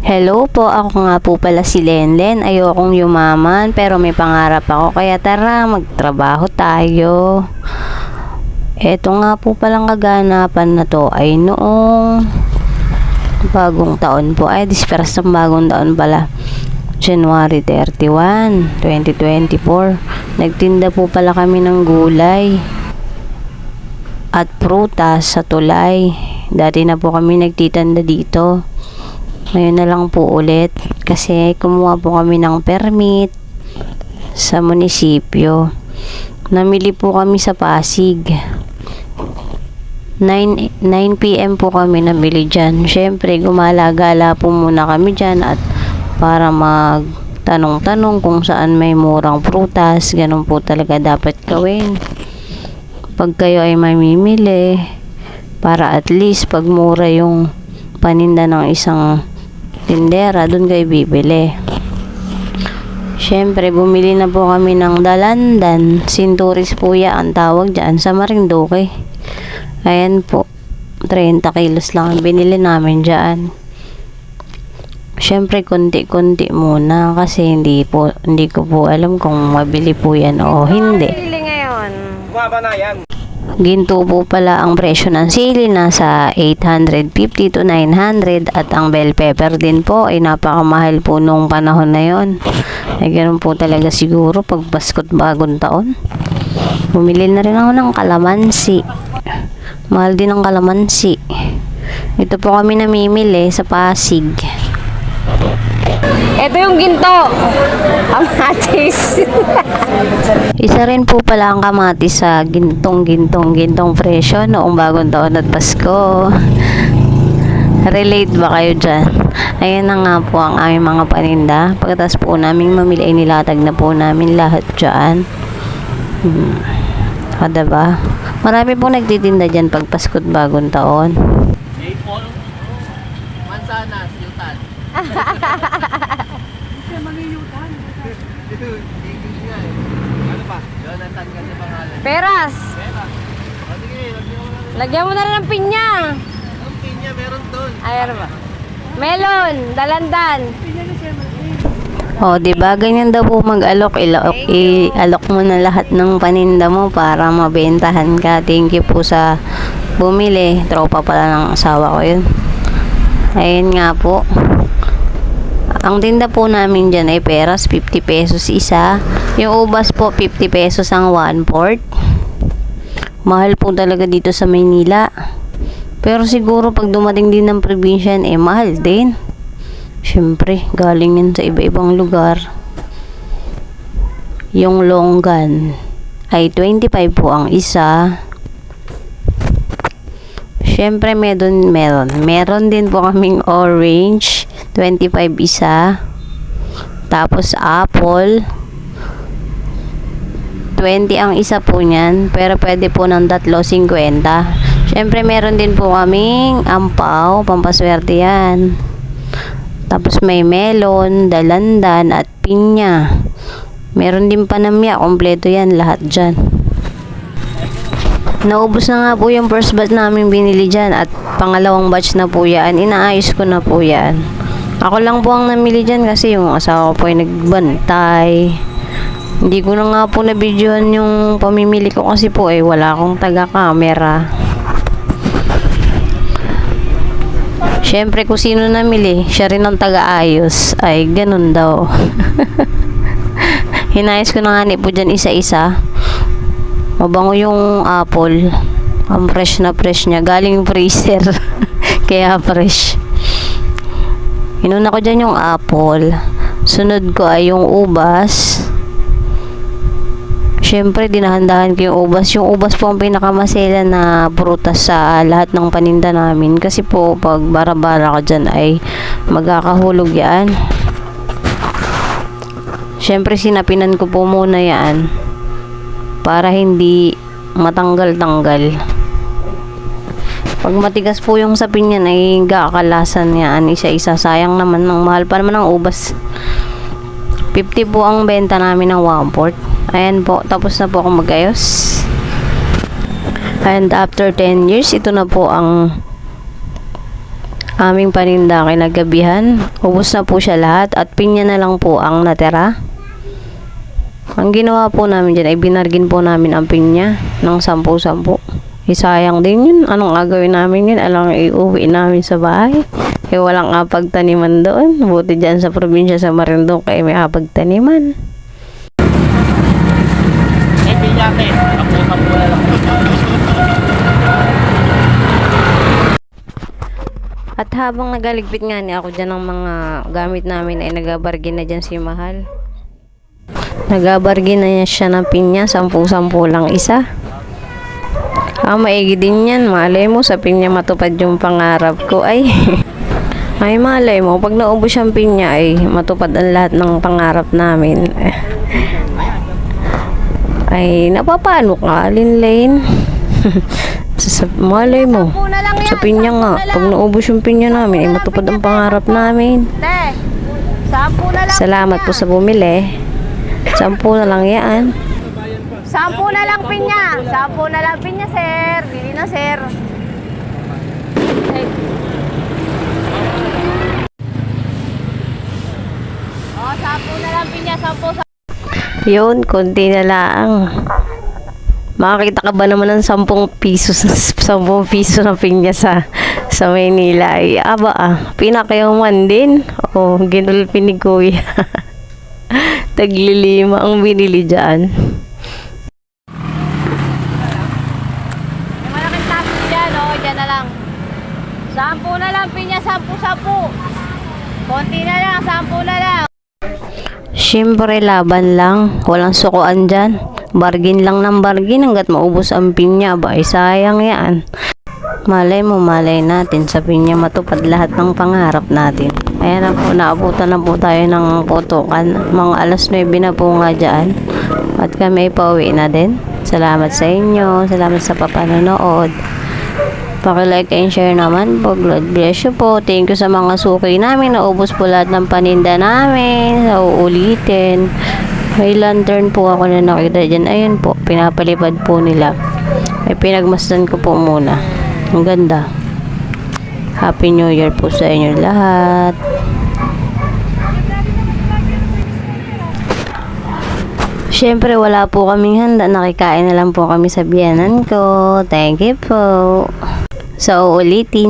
Hello po, ako nga po pala si Lenlen. Ayokong yumaman pero may pangarap ako kaya tara magtrabaho tayo. Eto nga po palang kaganapan na to ay noong bagong taon po. Ay, disperas ng bagong taon pala. January 31, 2024. Nagtinda po pala kami ng gulay at prutas sa tulay. Dati na po kami nagtitanda dito. Ngayon na lang po ulit kasi kumuha po kami ng permit sa munisipyo. Namili po kami sa Pasig. 9, 9 p.m. po kami namili dyan. Siyempre, gumala-gala po muna kami dyan at para mag tanong-tanong kung saan may murang prutas. Ganun po talaga dapat gawin. Pag kayo ay mamimili, para at least pag mura yung paninda ng isang tindera, doon kayo bibili. Siyempre, bumili na po kami ng dalandan. Sinturis po ya ang tawag dyan sa Marinduque. Ayan po. 30 kilos lang ang binili namin dyan. Siyempre, konti-konti muna kasi hindi po hindi ko po alam kung mabili po yan o hindi. Bili ngayon. Bumaba na yan. Ginto po pala ang presyo ng sili nasa 850 to 900 at ang bell pepper din po ay napakamahal po nung panahon na yon. Ay ganun po talaga siguro pag Pasko't bagong taon. Bumili na rin ako ng kalamansi. Mahal din ang kalamansi. Ito po kami namimili sa Pasig. Ito yung ginto. Amatis. Isa rin po pala ang kamatis sa gintong gintong gintong presyo noong bagong taon at Pasko. Relate ba kayo dyan? Ayan na nga po ang aming mga paninda. Pagkatapos po naming mamili ay nilatag na po namin lahat dyan. Hmm. O, diba? Marami po nagtitinda dyan pag Pasko't bagong taon. Mansanas, yutan. Ano pa? Jonathan kasi pangalan. Peras. O sige, lagyan mo lang. Lagyan mo na lang ng pinya. Ang pinya meron doon. Ayan ba? Melon. Dalandan. O, di ba ganyan daw po mag-alok, ilok, i-alok mo na lahat ng paninda mo para mabentahan ka. Thank you po sa bumili. Tropa pala ng asawa ko yun. Ayun nga po. Ang tinda po namin dyan ay peras, 50 pesos isa. Yung ubas po, 50 pesos ang 1 port. Mahal po talaga dito sa Maynila. Pero siguro pag dumating din ng probinsya, eh mahal din. Siyempre, galing yan sa iba-ibang lugar. Yung longgan ay 25 po ang isa. Siyempre, meron, meron. Meron din po kaming orange, 25 isa. Tapos apple, 20 ang isa po niyan, pero pwede po ng tatlo, 50. Siyempre, meron din po kaming ampaw, pampaswerte yan. Tapos may melon, dalandan, at pinya. Meron din panamya, kompleto yan, lahat dyan. Naubos na nga po yung first batch namin binili dyan at pangalawang batch na po yan. Inaayos ko na po yan. Ako lang po ang namili dyan kasi yung asawa ko po ay nagbantay. Hindi ko na nga po na-videohan yung pamimili ko kasi po eh wala akong taga-camera. Siyempre kung sino namili, siya rin ang taga-ayos. Ay, ganun daw. Hinayos ko na nga ni po dyan isa-isa. Mabango yung apple. Ang fresh na fresh niya. Galing freezer. Kaya fresh. Inuna ko dyan yung apple. Sunod ko ay yung ubas. Siyempre, dinahandahan ko yung ubas. Yung ubas po ang pinakamasela na prutas sa lahat ng paninda namin. Kasi po, pag bara-bara ka dyan ay magkakahulog yan. Siyempre, sinapinan ko po muna yan para hindi matanggal-tanggal. Pag matigas po yung sapin niyan ay gakalasan yan isa-isa. Sayang naman ng mahal pa naman ng ubas. 50 po ang benta namin ng 1 port. Ayan po, tapos na po ako magayos. And after 10 years, ito na po ang aming paninda kinagabihan. Ubus na po siya lahat at pinya na lang po ang natira. Ang ginawa po namin dyan ay binargin po namin ang pinya ng sampu-sampu. Isayang din yun. Anong agawin namin yun? Alang iuwi namin sa bahay. Eh walang apagtaniman doon. Buti dyan sa probinsya sa Marinduque ay may apagtaniman. Eh, pinya ke. Sampu-sampu na lang. At habang nagaligpit nga ni ako dyan ng mga gamit namin ay nagabargin na dyan si Mahal. Nagabargin na niya siya ng pinya, sampu-sampu lang isa. Ah, maigi din yan. Malay mo, sa pinya matupad yung pangarap ko. Ay, ay malay mo, pag naubos yung pinya ay matupad ang lahat ng pangarap namin. Ay, napapano ka, Linlane? sa, malay mo. Sa pinya nga, pag naubos yung pinya namin, ay matupad ang pangarap namin. Salamat po sa bumili. Sampu na lang yan. Sampu na lang pinya. Sampu na lang pinya, sir. Bili na, sir. Oh, sampu na lang pinya. Sampu, sampu. Yun, konti na lang. Makakita ka ba naman ng 10 piso, 10 piso na pinya sa sa Maynila? Ay, aba ah, pinakayaman din. Oh, ginulpi ni Kuya. Taglilima ang binili dyan. May malaking taxi dyan, oh. Dyan na lang. Sampu na lang pinya. Sampu, sampu. Konti na lang. Sampu na lang. Siyempre, laban lang. Walang sukuan dyan. Bargin lang ng bargin hanggat maubos ang pinya. Ba, ay sayang yan. Malay mo, malay natin sa pinya matupad lahat ng pangarap natin. Ayan na po, naabutan na po tayo ng putukan. Mga alas 9 na po nga dyan. At kami pauwi na din. Salamat sa inyo. Salamat sa papanonood. Pakilike and share naman po. God bless you po. Thank you sa mga suki namin. Naubos po lahat ng paninda namin. Sa uulitin. May lantern po ako na nakita dyan. Ayun po. Pinapalipad po nila. Ay pinagmasdan ko po muna. Ang ganda. Happy New Year po sa inyo lahat. Siyempre, wala po kaming handa. Nakikain na lang po kami sa biyanan ko. Thank you po. Sa uulitin.